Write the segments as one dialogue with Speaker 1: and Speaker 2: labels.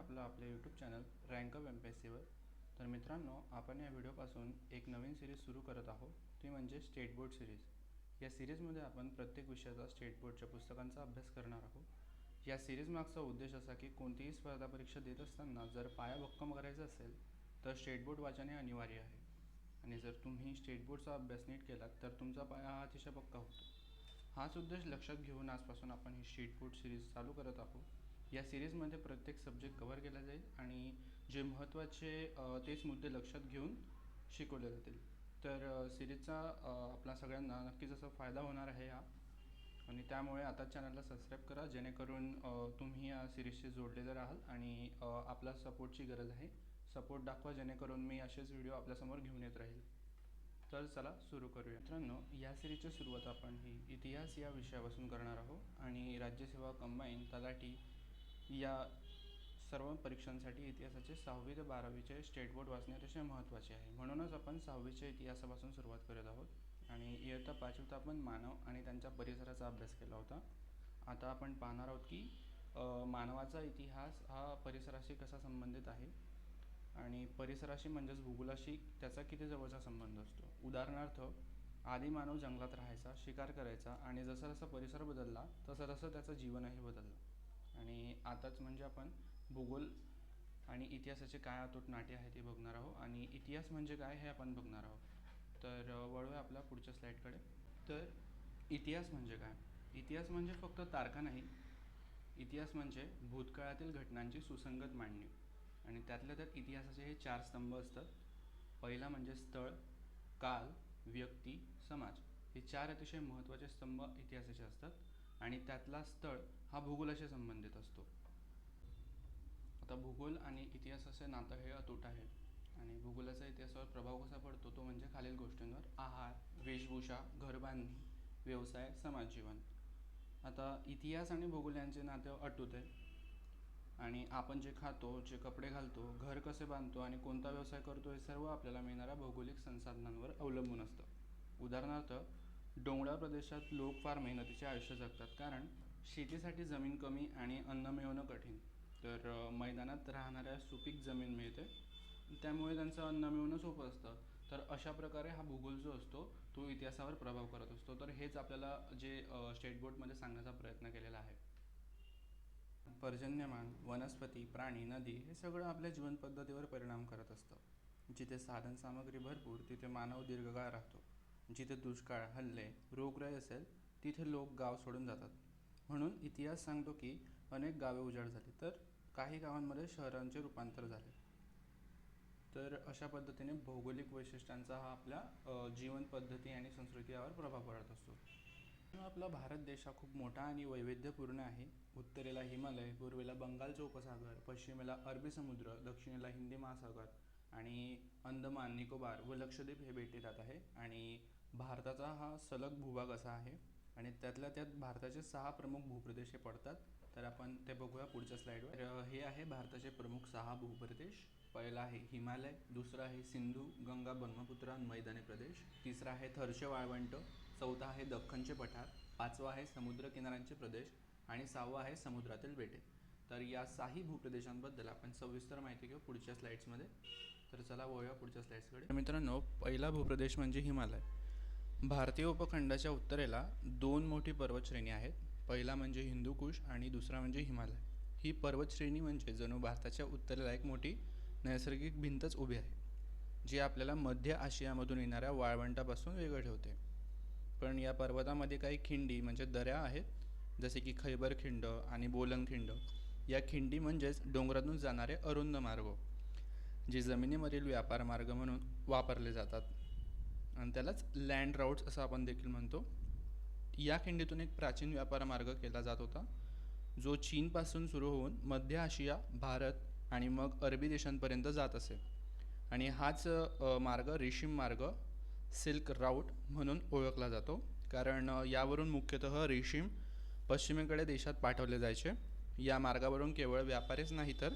Speaker 1: आपलं आपले YouTube channel rank up M P S सीवर तर मित्रांनो आपण या व्हिडिओपासून एक नवीन सिरीज सुरू करत आहोत. ती म्हणजे स्टेट बोर्ड सिरीज या सिरीजमध्ये आपण प्रत्येक विषयाचा स्टेट बोर्डच्या पुस्तकांचा अभ्यास करणार आहोत. या सिरीज मागचा उद्देश असा की कोणतीही स्पर्धा परीक्षा देत असताना जर पाया भक्कम करायचा असेल तर स्टेट बोर्ड वाचन हे अनिवार्य आहे. आणि जर तुम्ही स्टेट बोर्डचा अभ्यास नीट केलात तर तुमचा पाया हा अतिशय पक्का होतो. हाच उद्देश लक्षात घेऊन आजपासून आपण ही स्टेट बोर्ड सिरीज चालू करत आहोत. या सिरीजमध्ये प्रत्येक सब्जेक्ट कव्हर केला जाईल आणि जे महत्त्वाचे तेच मुद्दे लक्षात घेऊन शिकवले जातील. तर सिरीजचा आपला सगळ्यांना नक्कीच असा फायदा होणार आहे हा. आणि त्यामुळे आता चॅनलला सबस्क्राईब करा जेणेकरून तुम्ही या सिरीजशी जोडलेले राहाल आणि आपला सपोर्टची गरज आहे. सपोर्ट दाखवा जेणेकरून मी असेच व्हिडिओ आपल्यासमोर घेऊन येत राहील. तर चला सुरू करूया. मित्रांनो या सिरीजची सुरुवात आपण ही इतिहास या विषयापासून करणार आहोत. आणि राज्यसेवा कंबाईन तलाठी या सर्व परीक्षांसाठी इतिहासाचे सहावी ते बारावीचे स्टेट बोर्ड वाचणे अतिशय महत्त्वाचे आहे. म्हणूनच आपण सहावीच्या इतिहासापासून सुरुवात करत आहोत. आणि इयत्ता पाचवीत आपण मानव आणि त्यांच्या परिसराचा अभ्यास केला होता. आता आपण पाहणार आहोत की मानवाचा इतिहास हा परिसराशी कसा संबंधित आहे? आणि परिसराशी म्हणजेच भूगोलाशी त्याचा किती जवळचा संबंध असतो? उदाहरणार्थ आधी मानव जंगलात राहायचा शिकार करायचा आणि जसा जसा परिसर बदलला तसं तसं त्याचं जीवनही बदललं. आणि आताच म्हणजे आपण भूगोल आणि इतिहासाचे काय अतूट नाटे आहे ते बघणार आहोत. आणि इतिहास म्हणजे काय हे आपण बघणार आहोत. तर वळू वळूया आपल्या पुढच्या स्लाईडकडे तर इतिहास म्हणजे काय? इतिहास म्हणजे फक्त तारखा नाही. इतिहास म्हणजे भूतकाळातील घटनांची सुसंगत मांडणी. आणि त्यातल्या त्यात इतिहासाचे हे चार स्तंभ असतात. पहिला म्हणजे स्थळ काल व्यक्ती समाज. हे चार अतिशय महत्त्वाचे स्तंभ इतिहासाचे असतात. आणि त्यातला स्थळ हा भूगोलाशी संबंधित असतो. आता भूगोल आणि इतिहासाचे नातं हे अतूट आहे आणि भूगोलाचा इतिहासावर प्रभाव कसा पडतो तो म्हणजे खालील गोष्टींवर. आहार वेशभूषा घरबांधणी व्यवसाय समाजजीवन. आता इतिहास आणि भूगोल यांचे नाते अटूट आहे. आणि आपण जे खातो जे कपडे घालतो घर कसे बांधतो आणि कोणता व्यवसाय करतो हे सर्व आपल्याला मिळणाऱ्या भौगोलिक संसाधनांवर अवलंबून असतं. उदाहरणार्थ डोंगराळ प्रदेशात लोक फार मेहनतीचे आयुष्य जगतात. कारण शेतीसाठी जमीन कमी आणि अन्न मिळवणं कठीण. तर मैदानात राहणाऱ्या सुपीक जमीन मिळते. त्यामुळे त्यांचं अन्न मिळवणं सोपं असतं. तर अशा प्रकारे हा भूगोल जो असतो तो इतिहासावर प्रभाव करत असतो. तर हेच आपल्याला जे स्टेट बोर्डमध्ये सांगण्याचा प्रयत्न केलेला आहे. पर्जन्यमान वनस्पती प्राणी नदी हे सगळं आपल्या जीवनपद्धतीवर परिणाम करत असतं. जिथे साधन सामग्री भरपूर तिथे मानव दीर्घकाळ राहतो. जिथे दुष्काळ हल्ले रोगराई असेल तिथे लोक गाव सोडून जातात. म्हणून इतिहास सांगतो की अनेक गावे उजाड झाली तर काही गावांमध्ये शहरांचे रूपांतर झाले. तर अशा पद्धतीने भौगोलिक वैशिष्ट्यांचा हा आपल्या जीवन पद्धती आणि संस्कृती यावर प्रभाव पडत असतो. आपला भारत देश हा खूप मोठा आणि वैविध्यपूर्ण आहे. उत्तरेला हिमालय पूर्वेला बंगालचा उपसागर पश्चिमेला अरबी समुद्र दक्षिणेला हिंदी महासागर आणि अंदमान निकोबार व लक्षद्वीप हे बेटे जात आहे. आणि भारताचा हा सलग भूभाग असा आहे. आणि त्यातल्या त्यात भारताचे सहा प्रमुख भूप्रदेश हे पडतात. तर आपण ते बघूया पुढच्या स्लाईडवर हे आहे भारताचे प्रमुख सहा भूप्रदेश. पहिला आहे हिमालय दुसरा आहे सिंधू गंगा ब्रह्मपुत्र मैदानी प्रदेश. तिसरा आहे थरचे वाळवंट चौथा आहे दख्खनचे पठार पाचवा आहे समुद्रकिनाऱ्यांचे प्रदेश आणि सहावा आहे समुद्रातील बेटे. तर या साही भूप्रदेशांबद्दल आपण सविस्तर माहिती घेऊ पुढच्या स्लाईड्समध्ये तर चला वळूया पुढच्या स्लाईड्सकडे मित्रांनो पहिला भूप्रदेश म्हणजे हिमालय. भारतीय उपखंडाच्या उत्तरेला दोन मोठी पर्वतश्रेणी आहेत. पहिला म्हणजे हिंदूकुश आणि दुसरा म्हणजे हिमालय. ही पर्वतश्रेणी म्हणजे जणू भारताच्या उत्तरेला एक मोठी नैसर्गिक भिंतच उभी आहे जी आपल्याला मध्य आशियामधून येणाऱ्या वाळवंटापासून वेगळं ठेवते. पण या पर्वतामध्ये काही खिंडी म्हणजे दऱ्या आहेत जसे की खैबर खिंड आणि बोलंग खिंड. या खिंडी म्हणजेच डोंगरातून जाणारे अरुंद मार्ग जे जमिनीमधील व्यापार मार्ग म्हणून वापरले जातात. आणि त्यालाच लँड राऊट्स असं आपण देखील म्हणतो. या खिंडीतून एक प्राचीन व्यापार मार्ग केला जात होता जो चीनपासून सुरू होऊन मध्य आशिया भारत आणि मग अरबी देशांपर्यंत जात असे. आणि हाच मार्ग रेशीम मार्ग सिल्क राऊट म्हणून ओळखला जातो. कारण यावरून मुख्यतः रेशीम पश्चिमेकडे देशात पाठवले जायचे. या मार्गावरून केवळ व्यापारीच नाही तर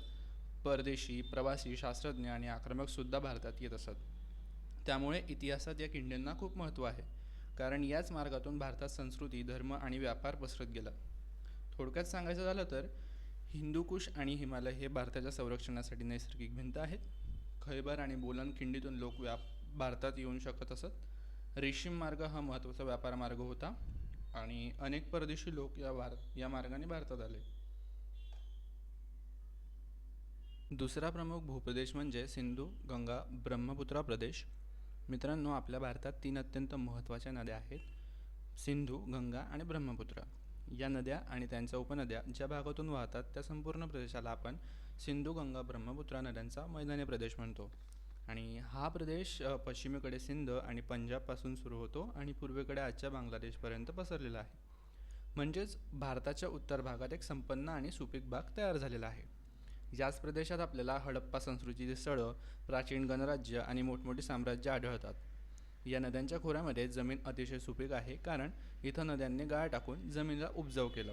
Speaker 1: परदेशी प्रवासी शास्त्रज्ञ आणि आक्रमकसुद्धा भारतात येत असत. त्यामुळे इतिहासात या खिंडींना खूप महत्त्व आहे. कारण याच मार्गातून भारतात संस्कृती धर्म आणि व्यापार पसरत गेला. थोडक्यात सांगायचं झालं तर हिंदूकुश आणि हिमालय हे भारताच्या संरक्षणासाठी नैसर्गिक भिंत आहेत. खैबर आणि बोलन खिंडीतून लोक व्याप भारतात येऊन शकत असत. रेशीम मार्ग हा महत्त्वाचा व्यापार मार्ग होता आणि अनेक परदेशी लोक या भार या मार्गाने भारतात आले. दुसरा प्रमुख भूप्रदेश म्हणजे सिंधू गंगा ब्रह्मपुत्रा प्रदेश. मित्रांनो आपल्या भारतात तीन अत्यंत महत्त्वाच्या नद्या आहेत. सिंधू गंगा आणि ब्रह्मपुत्रा. या नद्या आणि त्यांच्या उपनद्या ज्या भागातून वाहतात त्या संपूर्ण प्रदेशाला आपण सिंधू गंगा ब्रह्मपुत्रा नद्यांचा मैदानी प्रदेश म्हणतो. आणि हा प्रदेश पश्चिमेकडे सिंध आणि पंजाबपासून सुरू होतो आणि पूर्वेकडे आजच्या बांगलादेशपर्यंत पसरलेला आहे. म्हणजेच भारताच्या उत्तर भागात एक संपन्न आणि सुपीक भाग तयार झालेला आहे. याच प्रदेशात आपल्याला हडप्पा संस्कृतीची स्थळं प्राचीन गणराज्य आणि मोठमोठी साम्राज्य आढळतात. या नद्यांच्या खोऱ्यामध्ये जमीन अतिशय सुपीक आहे कारण इथं नद्यांनी गाळ टाकून जमिनीला उपजाऊ केलं.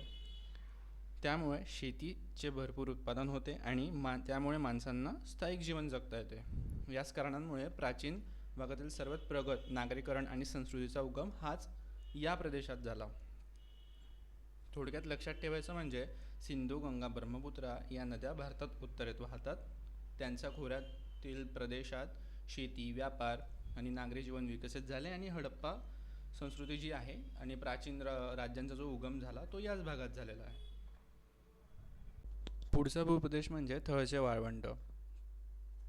Speaker 1: त्यामुळे शेतीचे भरपूर उत्पादन होते आणि मा त्यामुळे माणसांना स्थायिक जीवन जगता येते. याच कारणांमुळे प्राचीन भागातील सर्वात प्रगत नागरीकरण आणि संस्कृतीचा उगम हाच या प्रदेशात झाला. थोडक्यात लक्षात ठेवायचं म्हणजे सिंधू गंगा ब्रह्मपुत्रा या नद्या भारतात उत्तरेत वाहतात. त्यांच्या खोऱ्यातील प्रदेशात शेती व्यापार आणि नागरी जीवन विकसित झाले आणि हडप्पा संस्कृती जी आहे आणि प्राचीन र राज्यांचा जो उगम झाला तो याच भागात झालेला आहे. पुढचा भूप्रदेश म्हणजे थळचे वाळवंट.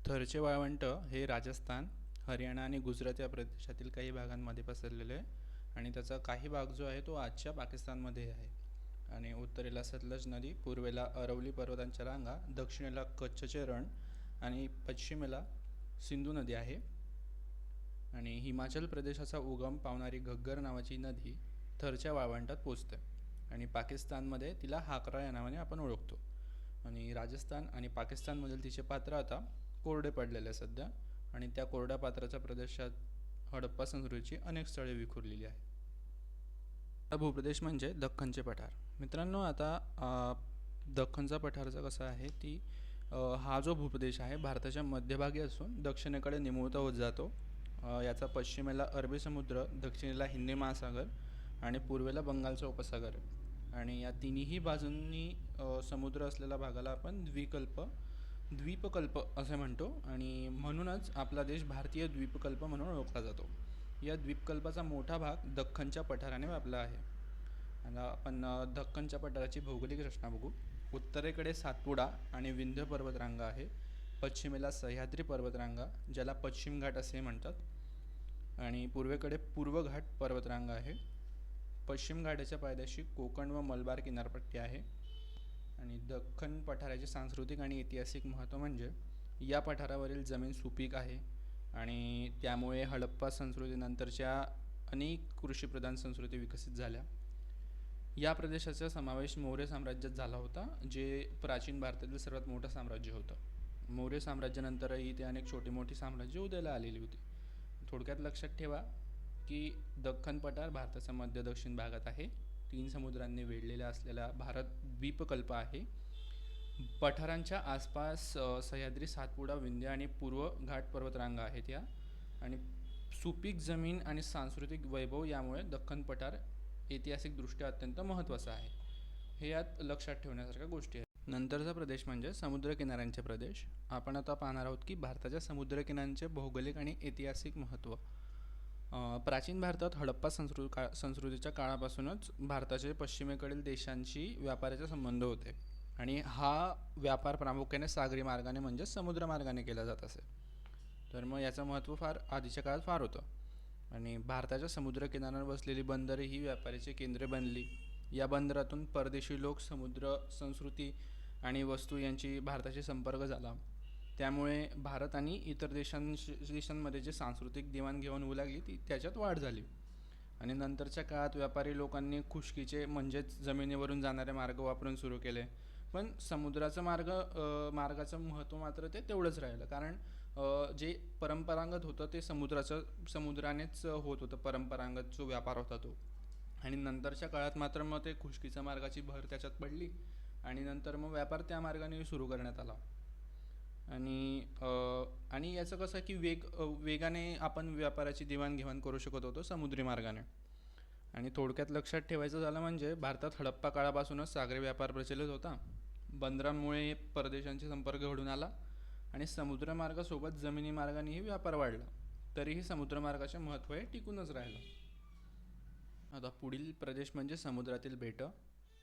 Speaker 1: थरचे वाळवंट हे राजस्थान हरियाणा आणि गुजरात या प्रदेशातील काही भागांमध्ये पसरलेले आहे. आणि त्याचा काही भाग जो आहे तो आजच्या पाकिस्तानमध्ये आहे. आणि उत्तरेला सतलज नदी पूर्वेला अरवली पर्वतांच्या रांगा दक्षिणेला कच्छचे रण आणि पश्चिमेला सिंधू नदी आहे. आणि हिमाचल प्रदेशाचा उगम पावणारी घग्गर नावाची नदी थरच्या वाळवंटात पोचते आणि पाकिस्तानमध्ये तिला हाकरा या नावाने आपण ओळखतो. आणि राजस्थान आणि पाकिस्तानमधील तिचे पात्र आता कोरडे पडलेले आहे सध्या आणि त्या कोरड्या पात्राच्या प्रदेशात हडप्पा संस्कृतीची अनेक स्थळे विखुरलेली आहेत. आता भूप्रदेश म्हणजे दख्खनचे पठार. मित्रांनो आता दख्खनचा दख्खनचा पठारचा कसा आहे ती हा जो भूप्रदेश आहे भारताच्या मध्यभागी असून दक्षिणेकडे निमुळता होत जातो. याचा पश्चिमेला अरबी समुद्र दक्षिणेला हिंदी महासागर आणि पूर्वेला बंगालचा उपसागर. आणि या तिन्ही बाजूंनी समुद्र असलेल्या भागाला आपण द्विकल्प द्वीपकल्प असे म्हणतो. आणि म्हणूनच आपला देश भारतीय द्वीपकल्प म्हणून ओळखला जातो. या द्वीपकल्पाचा मोठा भाग दख्खनच्या पठाराने व्यापला आहे. आणि आपण दख्खनच्या पठाराची भौगोलिक रचना बघू. उत्तरेकडे सातपुडा आणि विंध्य पर्वतरांगा आहे. पश्चिमेला सह्याद्री पर्वतरांगा ज्याला पश्चिम घाट असे म्हणतात. आणि पूर्वेकडे पूर्व घाट पर्वतरांगा आहे. पश्चिम घाटाच्या पायद्याशी कोकण व मलबार किनारपट्टी आहे. आणि दख्खन पठाराचे सांस्कृतिक आणि ऐतिहासिक महत्त्व म्हणजे या पठारावरील जमीन सुपीक आहे. आणि त्यामुळे हडप्पा संस्कृतीनंतरच्या अनेक कृषीप्रधान संस्कृती विकसित झाल्या. या प्रदेशाचा समावेश मौर्य साम्राज्यात झाला होता जे प्राचीन भारतातील सर्वात मोठं साम्राज्य होतं. मौर्य साम्राज्यानंतरही ते अनेक छोटी मोठी साम्राज्य उदयाला आलेली होती. थोडक्यात लक्षात ठेवा की दख्खन पठार भारताच्या मध्य दक्षिण भागात आहे. तीन समुद्रांनी वेढलेला असलेला भारत द्वीपकल्प आहे. पठारांच्या आसपास सह्याद्री सातपुडा विंध्य आणि पूर्व घाट पर्वतरांगा आहेत या. आणि सुपीक जमीन आणि सांस्कृतिक वैभव यामुळे दख्खन पठार ऐतिहासिकदृष्ट्या अत्यंत महत्त्वाचं आहे. हे यात लक्षात ठेवण्यासारख्या गोष्टी आहेत. नंतरचा प्रदेश म्हणजे समुद्रकिनाऱ्यांचे प्रदेश. आपण आता पाहणार आहोत की भारताच्या समुद्रकिनाऱ्यांचे भौगोलिक आणि ऐतिहासिक महत्त्व प्राचीन भारतात हडप्पा संस्कृ का संस्कृतीच्या काळापासूनच भारताचे पश्चिमेकडील देशांशी व्यापाराचे संबंध होते. आणि हा व्यापार प्रामुख्याने सागरी मार्गाने म्हणजे समुद्र मार्गाने केला जात असे. तर मग याचं महत्त्व फार आधीच्या काळात फार होतं. आणि भारताच्या समुद्रकिनाऱ्यावर बसलेली बंदरे ही व्यापाराची केंद्रे बनली. या बंदरातून परदेशी लोक समुद्र संस्कृती आणि वस्तू यांची भारताशी संपर्क झाला. त्यामुळे भारत आणि इतर देशांशी देशांमध्ये जे सांस्कृतिक देवाणघेवाण होऊ लागली ती त्याच्यात वाढ झाली. आणि नंतरच्या काळात व्यापारी लोकांनी खुशकीचे म्हणजेच जमिनीवरून जाणारे मार्ग वापरून सुरू केले. पण समुद्राचा मार्ग मार्गाचं महत्त्व मात्र ते तेवढंच राहिलं. कारण जे परंपरागत होतं ते समुद्राचं समुद्रानेच होत होतं. परंपरागत जो व्यापार होता तो. आणि नंतरच्या काळात मात्र मग ते खुशकीच्या मार्गाची भर त्याच्यात पडली. आणि नंतर मग व्यापार त्या मार्गाने सुरू करण्यात आला. आणि आणि याचं कसं आहे की वेग वेगाने आपण व्यापाराची देवाणघेवाण करू शकत होतो समुद्री मार्गाने. आणि थोडक्यात लक्षात ठेवायचं झालं म्हणजे भारतात हडप्पा काळापासूनच सागरी व्यापार प्रचलित होता. बंदरांमुळे परदेशांशी संपर्क घडून आला आणि समुद्रमार्गासोबत जमिनी मार्गानेही व्यापार वाढला. तरीही समुद्रमार्गाचे महत्त्व हे टिकूनच राहिलं. आता पुढील प्रदेश म्हणजे समुद्रातील बेटं.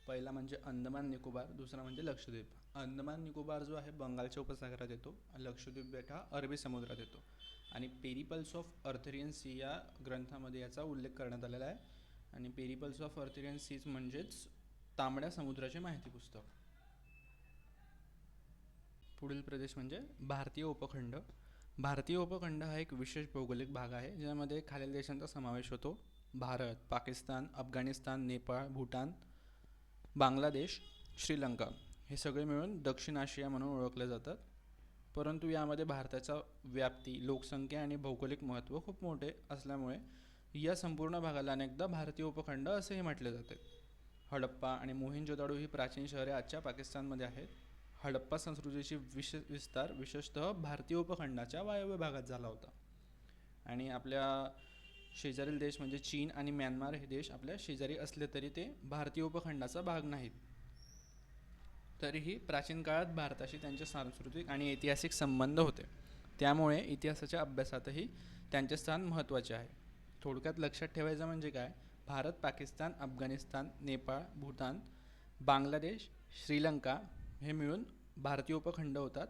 Speaker 1: पहिला म्हणजे अंदमान निकोबार दुसरा म्हणजे लक्षद्वीप. अंदमान निकोबार जो आहे बंगालच्या उपसागरात येतो. लक्षद्वीप बेट हा अरबी समुद्रात येतो. आणि पेरिपल्स ऑफ अर्थरियन सी या ग्रंथामध्ये याचा उल्लेख करण्यात आलेला आहे. आणि पेरिपल्स ऑफ अर्थेरियन सीज म्हणजेच तांबड्या समुद्राचे माहिती पुस्तक. पुढील प्रदेश म्हणजे भारतीय उपखंड. भारतीय उपखंड हा एक विशेष भौगोलिक भाग आहे ज्यामध्ये खालील देशांचा समावेश होतो. भारत पाकिस्तान अफगाणिस्तान नेपाळ भूटान बांगलादेश श्रीलंका. हे सगळे मिळून दक्षिण आशिया म्हणून ओळखले जातात. परंतु यामध्ये भारताचा व्याप्ती लोकसंख्या आणि भौगोलिक महत्त्व खूप मोठे असल्यामुळे या संपूर्ण भागाला अनेकदा भारतीय उपखंड असेही म्हटले जाते. हडप्पा आणि मोहिंजोदाडो ही प्राचीन शहरे आजच्या पाकिस्तानमध्ये आहेत. हडप्पा संस्कृतीची विश विस्तार विशेषतः भारतीय उपखंडाच्या वायव्य भागात झाला होता. आणि आपल्या शेजारील देश म्हणजे चीन आणि म्यानमार हे देश आपल्या शेजारी असले तरी ते भारतीय उपखंडाचा भाग नाहीत. तरीही प्राचीन काळात भारताशी त्यांचे सांस्कृतिक आणि ऐतिहासिक संबंध होते. त्यामुळे इतिहासाच्या अभ्यासातही त्यांचे स्थान महत्त्वाचे आहे. थोडक्यात लक्षात ठेवायचं म्हणजे काय? भारत पाकिस्तान अफगाणिस्तान नेपाळ भूतान बांगलादेश श्रीलंका हे मिळून भारतीय उपखंड होतात.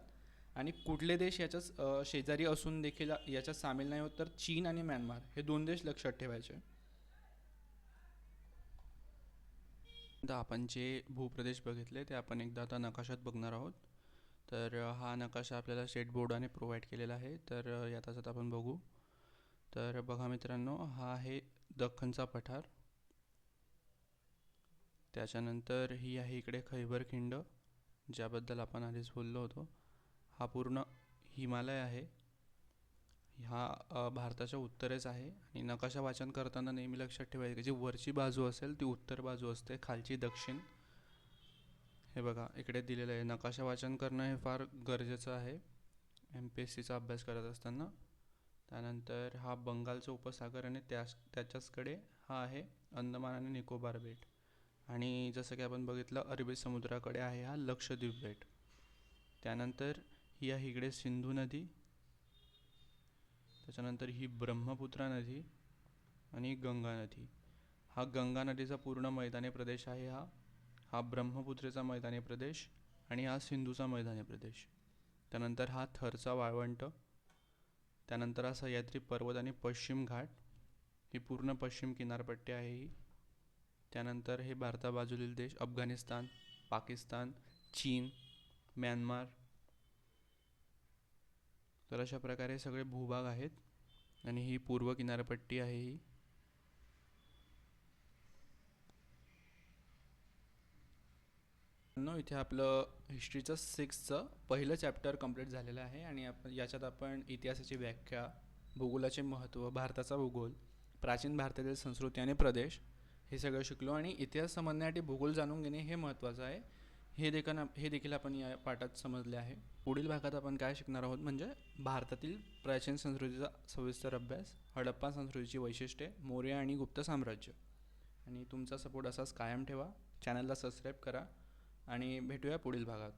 Speaker 1: आणि कुठले देश याच्याच शेजारी असून देखील याच्यात सामील नाही होत तर चीन आणि म्यानमार हे दोन देश लक्षात ठेवायचे. आपण जे भूप्रदेश बघितले ते आपण एकदा आता नकाशात बघणार आहोत. तर हा नकाशा आपल्याला स्टेट बोर्डाने प्रोव्हाइड केलेला आहे. तर यातच या तासात आपण बघू. तर बघा मित्रांनो हा आहे दख्खनचा पठार. त्याच्यानंतर ही आहे इकडे खैबर खिंड. ज्याबद्दल आपण आधीच बोललो होतो हा पूर्ण हिमालय आहे. हा भारताच्या उत्तरेस आहे आणि नकाशा वाचन करताना नेहमी लक्षात ठेवायचं की जी वरची बाजू असेल ती उत्तर बाजू असते खालची दक्षिण. हे बघा इकडे दिलेलं आहे. नकाशा वाचन करणं हे फार गरजेचं आहे. एम पी एस सीचा अभ्यास करत असताना. त्यानंतर हा बंगालचा उपसागर आणि त्याच त्याच्याचकडे हा आहे अंदमान आणि निकोबार बेट. आणि जसं की आपण बघितलं अरबी समुद्राकडे आहे हा लक्षद्वीप बेट. त्यानंतर ही आहे इकडे सिंधू नदी. त्याच्यानंतर ही ब्रह्मपुत्रा नदी आणि गंगा नदी. हा गंगा नदीचा पूर्ण मैदानी प्रदेश आहे हा. हा ब्रह्मपुत्रेचा मैदानी प्रदेश आणि हा सिंधूचा मैदानी प्रदेश. त्यानंतर हा थरचा वाळवंट. त्यानंतर हा सह्याद्री पर्वत आणि पश्चिम घाट. ही पूर्ण पश्चिम किनारपट्टी आहे ही. त्यानंतर हे भारताबाजूतील देश अफगाणिस्तान पाकिस्तान चीन म्यानमार. तर अशा प्रकारे सगळे भूभाग आहेत आणि ही पूर्व किनारपट्टी आहे ही. नो इथे आपलं हिस्ट्रीचं सिक्सचं पहिलं चॅप्टर कंप्लीट झालेलं आहे आणि आपण याच्यात आपण इतिहासाची व्याख्या भूगोलाचे महत्त्व भारताचा भूगोल प्राचीन भारतातील संस्कृती आणि प्रदेश हे सगळं शिकलो आणि इतिहास समजण्यासाठी भूगोल जाणून घेणे हे महत्त्वाचं आहे. हे देखील हे देखील आपण या पाठात समजले आहे. पुढील भागात आपण काय शिकणार आहोत म्हणजे भारतातील प्राचीन संस्कृतीचा सविस्तर अभ्यास हडप्पा संस्कृतीची वैशिष्ट्ये मौर्य आणि गुप्त साम्राज्य. आणि तुमचा सपोर्ट असाच कायम ठेवा. चॅनलला सबस्क्राईब करा आणि भेटूया पुढील भागात.